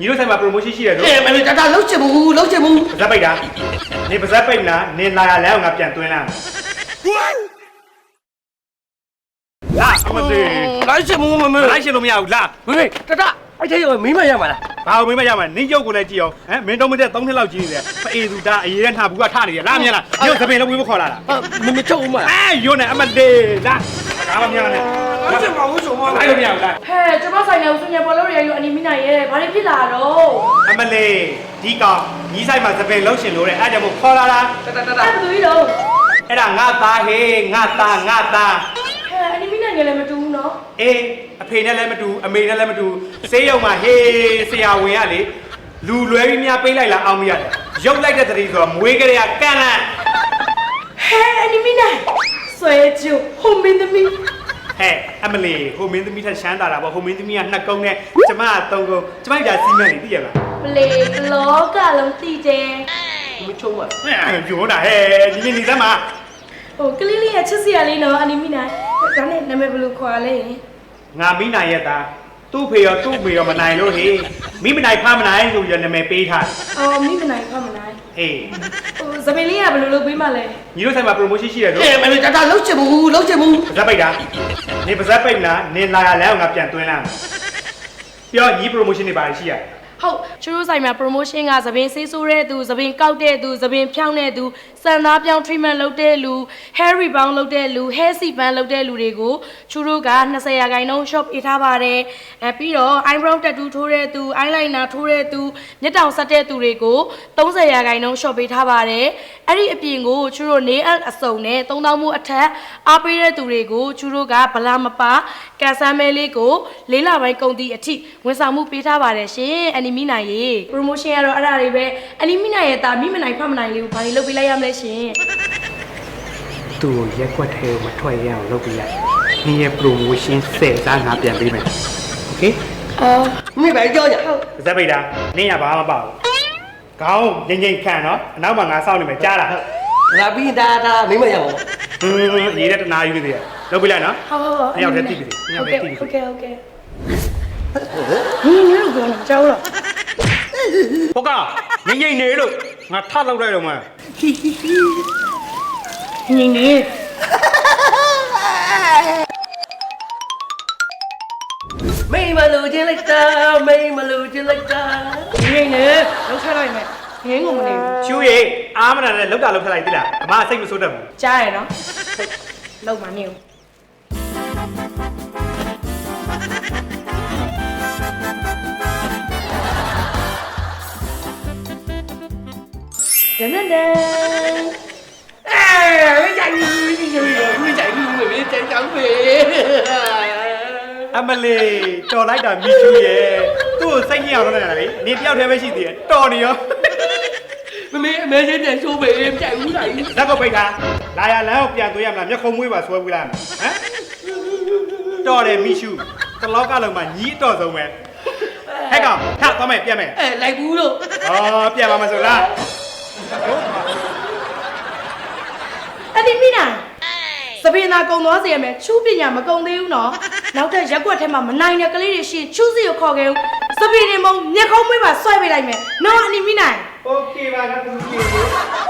ညီတို့ဆိုင်မှာ promotion ရှိတယ်ဆိုအေးမမေတတာလုံးချင်ဘူးလုံးချင်ဘူးပါဇက်ပိတ်တာနေပါဇက်ပိတ်နာနေလာရလဲအောင်ငါပြန်သွင်းလာလာအမသေးလိုက်ချင်ဘူးမမေလိုက်ရှင်လို့မရဘူးလာမမေတတာအဲ့ဒီမင်းမရမှာလားဘာလို့မင်းမရမှာနင်းကျုပ်ကိုလည်းကြည့်အောင်ဟမ်မင်းတော့မတဲ့3နှစ်လောက်ကြီးနေတယ်ဖအေသူတာအရေးနဲ့ထားဘူးကထနေရလာမြင်လားညို့သပင်လည်းဝေးမခေါ်လာတာမမေချုပ်ဦးမလားအဲယွန်းနဲ့အမသေးလာဘာမှမရနဲ့လို က်ချင်ပါဘူးဆိုမလိုက်လို့မရဘူးလားဟဲ့ကျမဆိုင်ကဦးစညာပေါ်လို့ရယူအနီမီနိုင်ရဲ့ဘာတွေဖြစ်လာတော့အမလေးဒီကောင်ညီဆိုင်မှာသပင်လုံးရှင်လို့တဲ့အဲ့ဒါမို့ခေါ်လာတာတတတအဲ့ဘယ်သူကြီးတော့အဲ့ဒါငါသားဟေးငါသားငါသားဟဲ့အနီမီနိုင်ကလည်းမတူဘူးနော်အေးအဖေနဲ့လည်းမတူအမေနဲ့လည်းမတူဆေးရုံမှာဟေးဆရာဝန်ကလေလူလွဲပြီးများပေးလိုက်လာအောင်မရတယ်ရုပ်လိုက်တဲ့တတိဆိုတော့မွေးကလေးကကန့်လန့်ဟဲ့အနီမီနိုင်ဆွဲကျုပ်ဟိုမင်းသမီး ဟဲ့အမလီဟိုမင်းသမီးထက်ရှမ်းတာတာပေါ့ဟိုမင်းသမီးကနှစ်ကုန်းနဲ့ကျမကသုံးကုန်းကျမကစီမံနေသိရလားပလေဘလောကလုံးတည်တယ်မချုပ်မဟဲ့ပြောတာဟဲ့ဒီနေ့နေသမှာဟိုကလေးလေးရဲ့ချစ်စရာလေးနော်အနီမီနိုင်ဒါနဲ့နာမည်ဘယ်လိုခေါ်ရလဲငါမိနိုင်ရဲ့သားသူ့ဖေရောသူ့မေရောမနိုင်လို့ဟေး မိမနိုင်ဖမနိုင်ဆိုပြီးတော့နာမည်ပေးထားအော်မိမနိုင်ဖမနိုင်အေးဟိုသပင်လေးကဘယ်လိုလုပ်ပေးမှလဲညီတို့ဆိုင်မှာ promotion ရှိတယ်ဆိုအေးမမေတတာလုံးချင်ဘူးလုံးချင်ဘူးပါဇက်ပိတ်တာနေပါဇက်ပိတ်နာနေလာရလဲအောင်ငါပြန်သွင်းလာပြောညီ promotion တွေပါရှိရ ဟုတ်ကျိုးဆိုင်မှာ promotion ကသပင်ဆေးဆိုးတဲ့သူသပင်ကောက်တဲ့သူသပင်ဖြောင်းတဲ့သူစံသားပြောင်း treatment လုပ်တဲ့လူ hair rebound လုပ်တဲ့လူ hair sepan လုပ်တဲ့လူတွေကိုကျိုးတို့က20ရာခိုင်နှုန်း shop ပေးထားပါတယ်အဲပြီးတော့ eyebrow tattoo ထိုးတဲ့သူ eyeliner ထိုးတဲ့သူမျက်တောင်ဆက်တဲ့သူတွေကို30ရာခိုင်နှုန်း shop ပေးထားပါတယ်အဲ့ဒီအပြင်ကိုကျိုးတို့ nail art အစုံနဲ့3000မှုအထက်အားပေးတဲ့သူတွေကိုကျိုးတို့ကဗလာမပါကန်ဆာမဲလေးကိုလေးလပိုင်းကုန်သည့်အထိဝန်ဆောင်မှုပေးထားပါတယ်ရှင်အနီမီနိုင်ရေ promotion ကတော့အဲ့ဒါတွေပဲအနီမီနိုင်ရဲ့တာမိမနိုင်ဖတ်မနိုင်လေးကိုဘာတွေလုပ်ပေးလိုက်ရမလဲရှင်သူ့ကိုရက်ွက်ထဲကိုမထွက်ရအောင်လုပ်ပြလိုက်။ညီရဲ့ promotion ဆယ်စားငါပြန်ပေးမယ်။ Okay အော်မမေပဲကြောကြဟုတ်။ဇက်ပိတ်တာနင်းရဘာမှမပေါ့ဘူး။ခေါင်းငိမ့်ငိမ့်ခံနော်။အနောက်မှာငါစောင့်နေမယ်ကြားလား။ငါပြီးတာတာမင်းမရပါဘူးဟင်းရေးတဲ့တနာယူနေသေးတယ်။လုပ်ပြလိုက်နော်ဟုတ်ဟုတ်ဟုတ်နှစ်ယောက်တည်းတိပြီနှစ်ယောက်တည်းတိပြီဟုတ်ကဲ့ဟုတ်ကဲ့ဟင်းညလို့ပြောနေကြောက်လား။ဟုတ်ကငိမ့်ငိမ့်နေလို့ငါထလောက်လို က်တော့မှညင်နေမိမလူချင်းလိုက်တာမိမလူချင်းလိုက်တာညင်နေလောက်ချလိုက်မယ်ငင်းကုန်မနေဘူး။ရှူရေအားမနာနဲ့လောက်တာလော တ်မဆိုးတတ်ဘူးကြားရနော်လောက်မနေဘူးဒန်ဒန်ဒန်အဲမကြိုက်ဘူးမကြိုက်ဘူးမကြိုက်ဘူးမကြိုက်ကြောင်းပဲ။အမလေးတော်လိုက်တာမိချူရဲ့။သူ့ကိုစိတ်ညစ်အောင်လုပ်နေတာလေ။နေတယောက်တည်းပဲရှိသေးတယ်။တော်နေရော။မမေအမေချင်းနဲ့ဆိုးပဲမကြိုက်ဘူးလားဇက်ကုတ်ပိတ်တာလာရလမ်းကိုပြန်သွေးရမလားမျက်ခုံးမွေးပါဆွဲပေးလိုက်မယ်ဟမ်တော်တယ်မိရှုတလောကလုံးမှာညီအတော်ဆုံးပဲဟဲ့ကောင်ထသွားမယ်ပြန်မယ်အဲလိုက်ဘူးလို့ဩပြန်ပါမဆိုလား အဒီမိနာစပင်းသာကုံသွားစေရမယ်ချူးပညာမကုံသေးဘူးနော်နောက်ထပ်ရက်ွက်ထဲမှာမနိုင်တဲ့ကလေးတွေရှိချူးစီကိုခေါ်ခဲ့ဦးစပင်းနေမုံမျက်ခုံးမွေးပါဆွဲပေးလိုက်မယ်နော်အနီမိနိုင် โอเคပါကသူကြီး